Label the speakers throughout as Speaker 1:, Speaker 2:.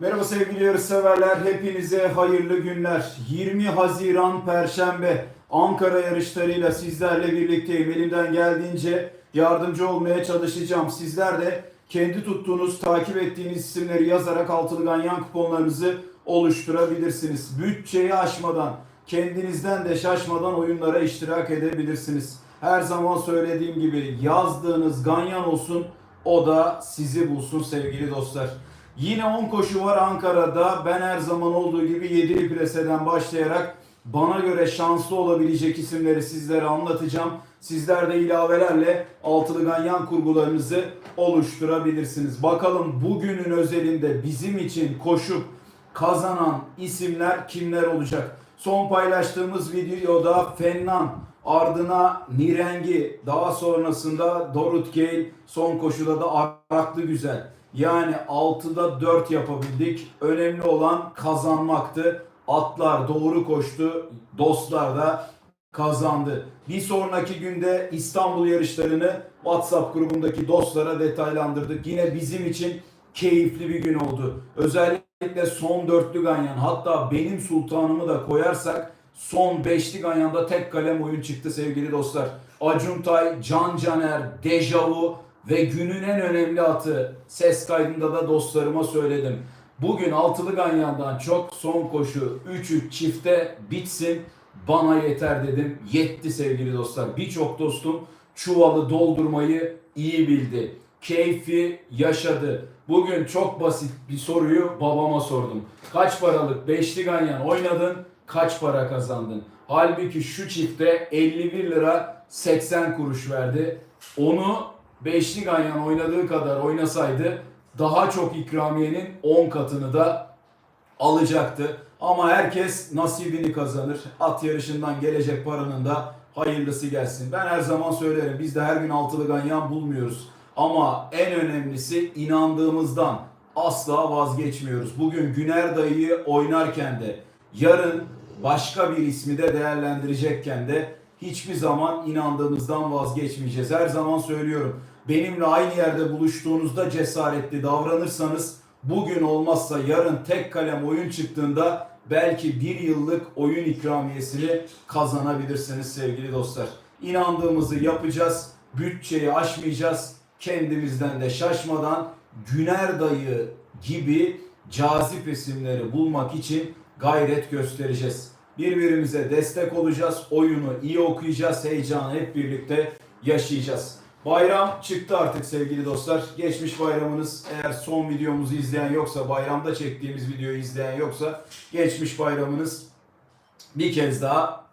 Speaker 1: Merhaba sevgili yarışseverler. Hepinize hayırlı günler. 20 Haziran Perşembe Ankara yarışlarıyla sizlerle birlikteyim. Elimden geldiğince yardımcı olmaya çalışacağım. Sizler de kendi tuttuğunuz, takip ettiğiniz isimleri yazarak altılı ganyan kuponlarınızı oluşturabilirsiniz. Bütçeyi aşmadan, kendinizden de şaşmadan oyunlara iştirak edebilirsiniz. Her zaman söylediğim gibi yazdığınız ganyan olsun, o da sizi bulsun sevgili dostlar. Yine 10 koşu var Ankara'da. Ben her zaman olduğu gibi 7'li preseden başlayarak bana göre şanslı olabilecek isimleri sizlere anlatacağım. Sizler de ilavelerle altılı ganyan kurgularınızı oluşturabilirsiniz. Bakalım bugünün özelinde bizim için koşup kazanan isimler kimler olacak? Son paylaştığımız videoda Fennan, ardına Nirengi, daha sonrasında Dorut Gale, son koşuda da Araklı Güzel. Yani 6'da 4 yapabildik. Önemli olan kazanmaktı. Atlar doğru koştu. Dostlar da kazandı. Bir sonraki günde İstanbul yarışlarını WhatsApp grubundaki dostlara detaylandırdık. Yine bizim için keyifli bir gün oldu. Özellikle son dörtlü ganyan hatta benim sultanımı da koyarsak son beşli ganyanda tek kalem oyun çıktı sevgili dostlar. Acuntay, Can Caner, Dejavu ve günün en önemli atı ses kaydında da dostlarıma söyledim. Bugün altılı ganyandan çok son koşu 3-3 çifte bitsin bana yeter dedim. Yetti sevgili dostlar. Birçok dostum çuvalı doldurmayı iyi bildi. Keyfi yaşadı. Bugün çok basit bir soruyu babama sordum. Kaç paralık beşli ganyan oynadın? Kaç para kazandın? Halbuki şu çifte 51 lira 80 kuruş verdi. Onu beşli ganyan oynadığı kadar oynasaydı daha çok ikramiyenin 10 katını da alacaktı. Ama herkes nasibini kazanır. At yarışından gelecek paranın da hayırlısı gelsin. Ben her zaman söylerim biz de her gün altılı ganyan bulmuyoruz. Ama en önemlisi inandığımızdan asla vazgeçmiyoruz. Bugün Güner dayıyı oynarken de yarın başka bir ismi de değerlendirecekken de hiçbir zaman inandığımızdan vazgeçmeyeceğiz. Her zaman söylüyorum. Benimle aynı yerde buluştuğunuzda cesaretli davranırsanız bugün olmazsa yarın tek kalem oyun çıktığında belki bir yıllık oyun ikramiyesini kazanabilirsiniz sevgili dostlar. İnandığımızı yapacağız, bütçeyi aşmayacağız, kendimizden de şaşmadan Güner dayı gibi cazip isimleri bulmak için gayret göstereceğiz. Birbirimize destek olacağız, oyunu iyi okuyacağız, heyecanı hep birlikte yaşayacağız. Bayram çıktı artık sevgili dostlar. Geçmiş bayramınız eğer son videomuzu izleyen yoksa, bayramda çektiğimiz videoyu izleyen yoksa geçmiş bayramınız bir kez daha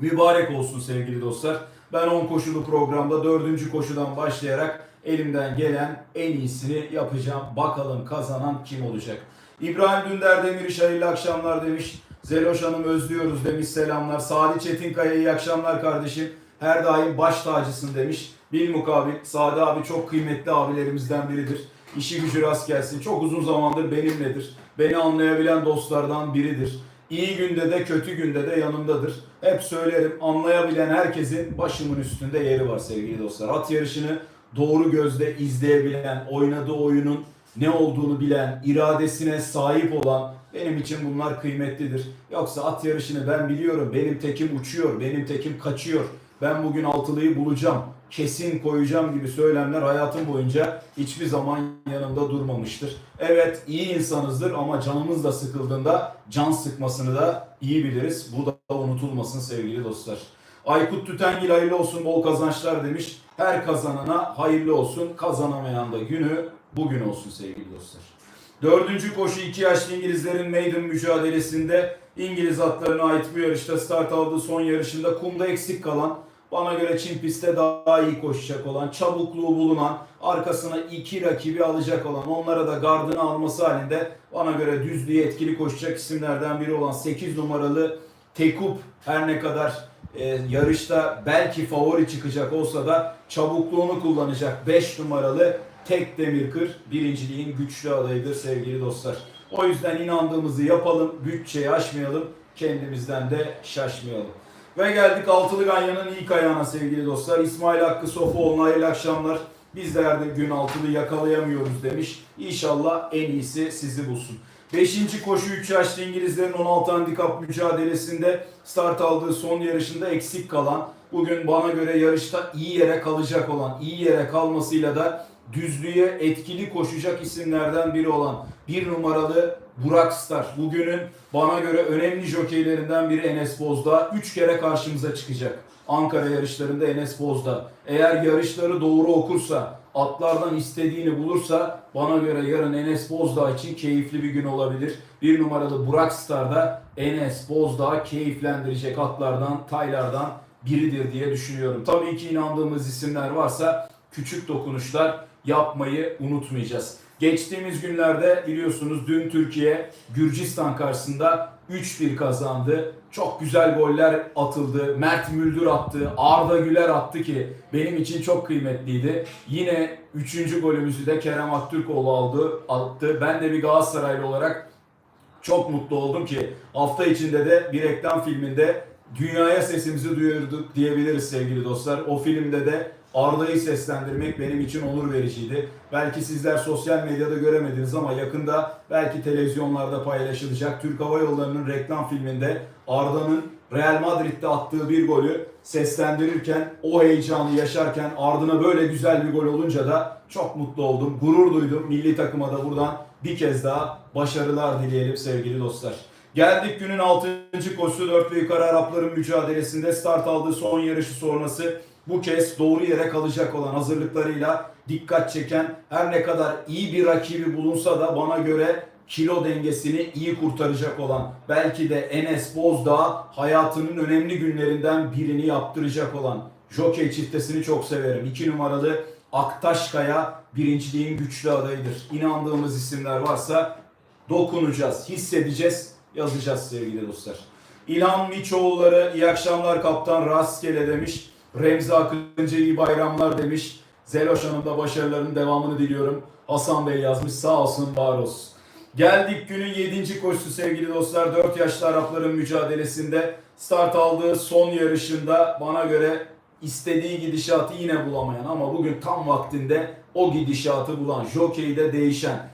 Speaker 1: mübarek olsun sevgili dostlar. Ben 10 koşulu programda 4. koşudan başlayarak elimden gelen en iyisini yapacağım. Bakalım kazanan kim olacak? İbrahim Dündar Demir'iş hayırlı akşamlar demiş. Zeloş Hanım özlüyoruz demiş selamlar. Salih Çetinkaya iyi akşamlar kardeşim. Her daim baş tacısın demiş. Bil mukabil Sade abi çok kıymetli abilerimizden biridir. İşi gücü rast gelsin. Çok uzun zamandır benimledir. Beni anlayabilen dostlardan biridir. İyi günde de kötü günde de yanımdadır. Hep söylerim anlayabilen herkesin başımın üstünde yeri var sevgili dostlar. At yarışını doğru gözle izleyebilen, oynadığı oyunun ne olduğunu bilen, iradesine sahip olan benim için bunlar kıymetlidir. Yoksa at yarışını ben biliyorum. Benim tekim uçuyor, benim tekim kaçıyor. Ben bugün altılıyı bulacağım, kesin koyacağım gibi söylemler hayatım boyunca hiçbir zaman yanımda durmamıştır. Evet iyi insanızdır ama canımız da sıkıldığında can sıkmasını da iyi biliriz. Bu da unutulmasın sevgili dostlar. Aykut Tütengil hayırlı olsun bol kazançlar demiş. Her kazanana hayırlı olsun. Kazanamayan da günü bugün olsun sevgili dostlar. Dördüncü koşu iki yaşlı İngilizlerin maiden mücadelesinde İngiliz atlarına ait bu yarışta start aldığı son yarışında kumda eksik kalan bana göre Çin pistte daha iyi koşacak olan, çabukluğu bulunan, arkasına iki rakibi alacak olan, onlara da gardını alması halinde bana göre düzlüğe etkili koşacak isimlerden biri olan 8 numaralı Tekup her ne kadar e, yarışta belki favori çıkacak olsa da çabukluğunu kullanacak 5 numaralı Tek Demirkır birinciliğin güçlü adayıdır sevgili dostlar. O yüzden inandığımızı yapalım, bütçeyi aşmayalım, kendimizden de şaşmayalım. Ve geldik Altılı Ganyan'ın ilk ayağına sevgili dostlar. İsmail Hakkı Sofuoğlu'na hayırlı akşamlar. Bizler de gün altılı yakalayamıyoruz demiş. İnşallah en iyisi sizi bulsun. Beşinci koşu 3 yaşlı İngilizlerin 16 handikap mücadelesinde start aldığı son yarışında eksik kalan, bugün bana göre yarışta iyi yere kalacak olan, iyi yere kalmasıyla da düzlüğe etkili koşacak isimlerden biri olan bir numaralı Burak Star. Bugünün bana göre önemli jokeylerinden biri Enes Bozda. 3 kere karşımıza çıkacak. Ankara yarışlarında Enes Bozda. Eğer yarışları doğru okursa, atlardan istediğini bulursa bana göre yarın Enes Bozdağ için keyifli bir gün olabilir. Bir numaralı Burak Star da Enes Bozdağ keyiflendirecek atlardan, taylardan biridir diye düşünüyorum. Tabii ki inandığımız isimler varsa küçük dokunuşlar yapmayı unutmayacağız. Geçtiğimiz günlerde biliyorsunuz dün Türkiye Gürcistan karşısında 3-1 kazandı. Çok güzel goller atıldı. Mert Müldür attı. Arda Güler attı ki benim için çok kıymetliydi. Yine 3. golümüzü de Kerem Aktürkoğlu aldı, attı. Ben de bir Galatasaraylı olarak çok mutlu oldum ki hafta içinde de bir reklam filminde dünyaya sesimizi duyurduk diyebiliriz sevgili dostlar. O filmde de Arda'yı seslendirmek benim için onur vericiydi. Belki sizler sosyal medyada göremediniz ama yakında belki televizyonlarda paylaşılacak. Türk Hava Yolları'nın reklam filminde Arda'nın Real Madrid'de attığı bir golü seslendirirken, o heyecanı yaşarken ardına böyle güzel bir gol olunca da çok mutlu oldum. Gurur duydum. Milli takıma da buradan bir kez daha başarılar dileyelim sevgili dostlar. Geldik günün 6. koşusu 4 ve yukarı Arapların mücadelesinde start aldığı son yarışı sonrası bu kez doğru yere kalacak olan hazırlıklarıyla dikkat çeken her ne kadar iyi bir rakibi bulunsa da bana göre kilo dengesini iyi kurtaracak olan belki de Enes Bozdağ hayatının önemli günlerinden birini yaptıracak olan Jockey çiftesini çok severim. 2 numaralı Aktaşkaya birinciliğin güçlü adayıdır. İnandığımız isimler varsa dokunacağız, hissedeceğiz, yazacağız sevgili dostlar. İlhan Miçoğulları iyi akşamlar kaptan rastgele demiş. Remzi Akıncı iyi bayramlar demiş. Zeloş Hanım da başarıların devamını diliyorum. Hasan Bey yazmış sağ olsun var olsun. Geldik günün 7. koşusu sevgili dostlar. 4 yaşlı Arapların mücadelesinde start aldığı son yarışında bana göre istediği gidişatı yine bulamayan ama bugün tam vaktinde o gidişatı bulan, jokeyde değişen,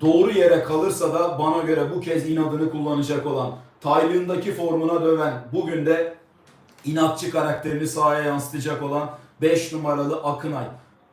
Speaker 1: doğru yere kalırsa da bana göre bu kez inadını kullanacak olan, taylığındaki formuna döven, bugün de inatçı karakterini sahaya yansıtacak olan 5 numaralı Akınay.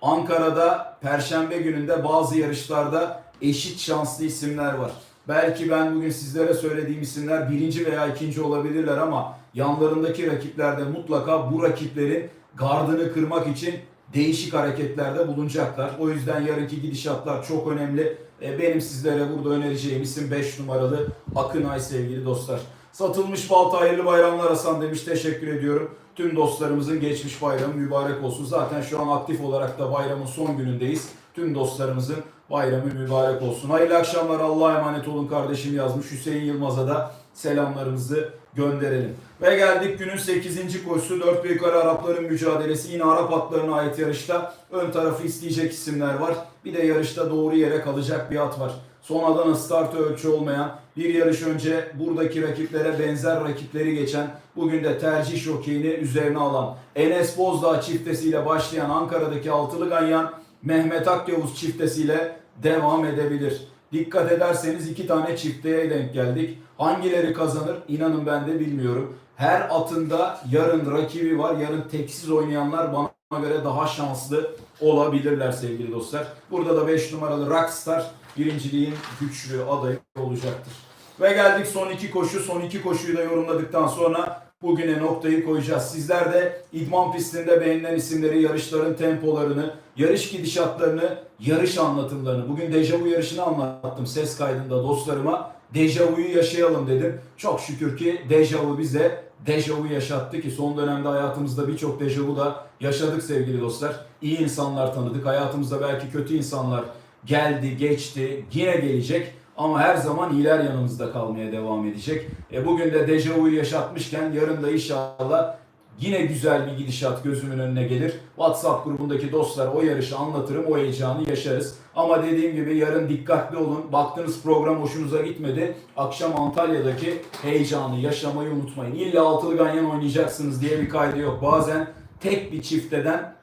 Speaker 1: Ankara'da Perşembe gününde bazı yarışlarda eşit şanslı isimler var. Belki ben bugün sizlere söylediğim isimler birinci veya ikinci olabilirler ama yanlarındaki rakiplerde mutlaka bu rakiplerin gardını kırmak için değişik hareketlerde bulunacaklar. O yüzden yarınki gidişatlar çok önemli. E, Benim sizlere burada önereceğim isim 5 numaralı Akınay sevgili dostlar. Satılmış balta hayırlı bayramlar Hasan demiş. Teşekkür ediyorum. Tüm dostlarımızın geçmiş bayramı mübarek olsun. Zaten şu an aktif olarak da bayramın son günündeyiz. Tüm dostlarımızın bayramı mübarek olsun. Hayırlı akşamlar. Allah'a emanet olun kardeşim yazmış. Hüseyin Yılmaz'a da selamlarımızı gönderelim. Ve geldik günün 8. koşusu 4 ve yukarı Arapların mücadelesi. Yine Arap atlarına ait yarışta ön tarafı isteyecek isimler var. Bir de yarışta doğru yere kalacak bir at var. Son Adana startı ölçü olmayan, bir yarış önce buradaki rakiplere benzer rakipleri geçen, bugün de tercih jokeyini üzerine alan, Enes Bozdağ çiftesiyle başlayan Ankara'daki altılı ganyan, Mehmet Akyavuz çiftesiyle devam edebilir. Dikkat ederseniz iki tane çifteye denk geldik. Hangileri kazanır inanın ben de bilmiyorum. Her atında yarın rakibi var. Yarın teksiz oynayanlar bana göre daha şanslı olabilirler sevgili dostlar. Burada da 5 numaralı Rockstar birinciliğin güçlü adayı olacaktır. Ve geldik son iki koşu. Son iki koşuyu da yorumladıktan sonra bugüne noktayı koyacağız. Sizler de idman pistinde beğenilen isimleri, yarışların tempolarını, yarış gidişatlarını, yarış anlatımlarını. Bugün dejavu yarışını anlattım ses kaydında dostlarıma. Dejavuyu yaşayalım dedim. Çok şükür ki dejavu bize dejavu yaşattı ki son dönemde hayatımızda birçok dejavu da yaşadık sevgili dostlar. İyi insanlar tanıdık. Hayatımızda belki kötü insanlar geldi, geçti, yine gelecek. Ama her zaman iyiler yanımızda kalmaya devam edecek. E bugün de dejavuyu yaşatmışken yarın da inşallah yine güzel bir gidişat gözümün önüne gelir. WhatsApp grubundaki dostlar o yarışı anlatırım, o heyecanı yaşarız. Ama dediğim gibi yarın dikkatli olun. Baktığınız program hoşunuza gitmedi. Akşam Antalya'daki heyecanı yaşamayı unutmayın. İlla altılı ganyan oynayacaksınız diye bir kaydı yok. Bazen tek bir çifteden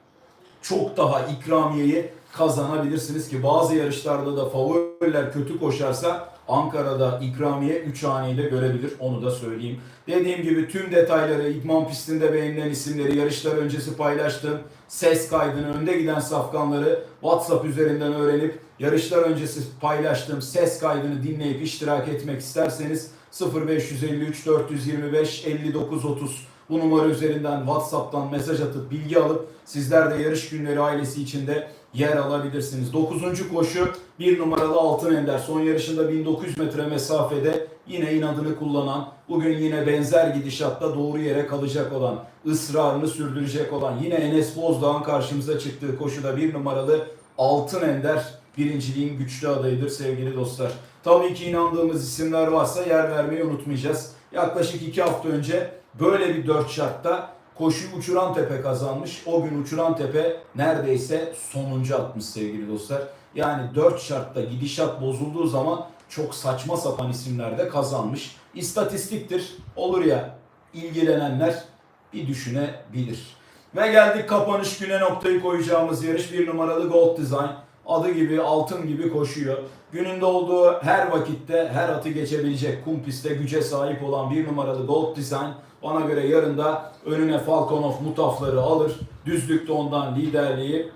Speaker 1: çok daha ikramiyeyi kazanabilirsiniz ki bazı yarışlarda da favoriler kötü koşarsa Ankara'da ikramiye 3 haneyi görebilir. Onu da söyleyeyim. Dediğim gibi tüm detayları idman pistinde beğenilen isimleri yarışlar öncesi paylaştım. Ses kaydını, önde giden safkanları WhatsApp üzerinden öğrenip yarışlar öncesi paylaştığım ses kaydını dinleyip iştirak etmek isterseniz 0553 425 59 30 bu numara üzerinden WhatsApp'tan mesaj atıp bilgi alıp sizler de yarış günleri ailesi içinde yer alabilirsiniz. 9. koşu 1 numaralı Altın Ender. Son yarışında 1900 metre mesafede yine inadını kullanan, bugün yine benzer gidişatta doğru yere kalacak olan, ısrarını sürdürecek olan, yine Enes Bozdağ'ın karşımıza çıktığı koşuda 1 numaralı Altın Ender birinciliğin güçlü adayıdır sevgili dostlar. Tabii ki inandığımız isimler varsa yer vermeyi unutmayacağız. Yaklaşık 2 hafta önce böyle bir 4 şartta koşuyu Uçuran Tepe kazanmış. O gün Uçuran Tepe neredeyse sonuncu atmış sevgili dostlar. Yani 4 şartta gidişat bozulduğu zaman çok saçma sapan isimler de kazanmış. İstatistiktir. Olur ya ilgilenenler bir düşünebilir. Ve geldik kapanış güne noktayı koyacağımız yarış bir numaralı Gold Design. Adı gibi altın gibi koşuyor. Gününde olduğu her vakitte her atı geçebilecek kum pistte güce sahip olan bir numaralı Gold Design. Bana göre yarın da önüne Falconov mutafları alır. Düzlükte ondan liderliği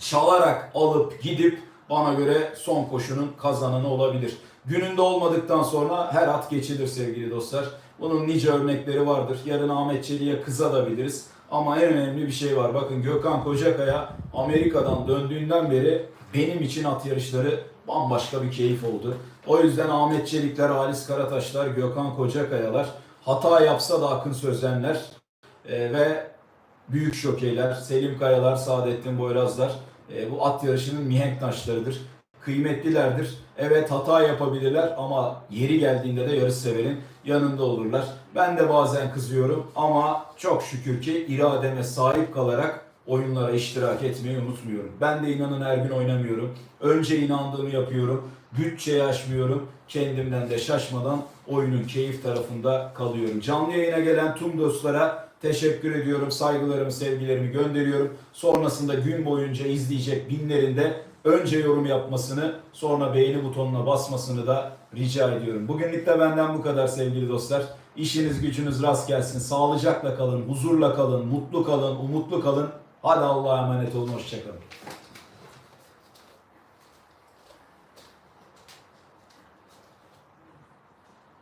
Speaker 1: çalarak alıp gidip bana göre son koşunun kazananı olabilir. Gününde olmadıktan sonra her at geçilir sevgili dostlar. Bunun nice örnekleri vardır. Yarın Ahmet Çelik'e kızabiliriz. Ama en önemli bir şey var. Bakın Gökhan Kocakaya Amerika'dan döndüğünden beri benim için at yarışları bambaşka bir keyif oldu. O yüzden Ahmet Çelikler, Halis Karataşlar, Gökhan Kocakayalar hata yapsa da Akın Sözenler e, ve büyük şokeyler, Selim Kayalar, Saadettin Boyrazlar e, bu at yarışının mihenk taşlarıdır. Kıymetlilerdir. Evet hata yapabilirler ama yeri geldiğinde de yarış severin yanında olurlar. Ben de bazen kızıyorum ama çok şükür ki irademe sahip kalarak oyunlara iştirak etmeyi unutmuyorum. Ben de inanın her gün oynamıyorum. Önce inandığımı yapıyorum. Bütçeyi aşmıyorum. Kendimden de şaşmadan oyunun keyif tarafında kalıyorum. Canlı yayına gelen tüm dostlara teşekkür ediyorum. Saygılarımı, sevgilerimi gönderiyorum. Sonrasında gün boyunca izleyecek binlerinde önce yorum yapmasını, sonra beğeni butonuna basmasını da rica ediyorum. Bugünlük de benden bu kadar sevgili dostlar. İşiniz gücünüz rast gelsin. Sağlıcakla kalın, huzurla kalın, mutlu kalın, umutlu kalın. Hadi Allah'a emanet olun. Hoşçakalın.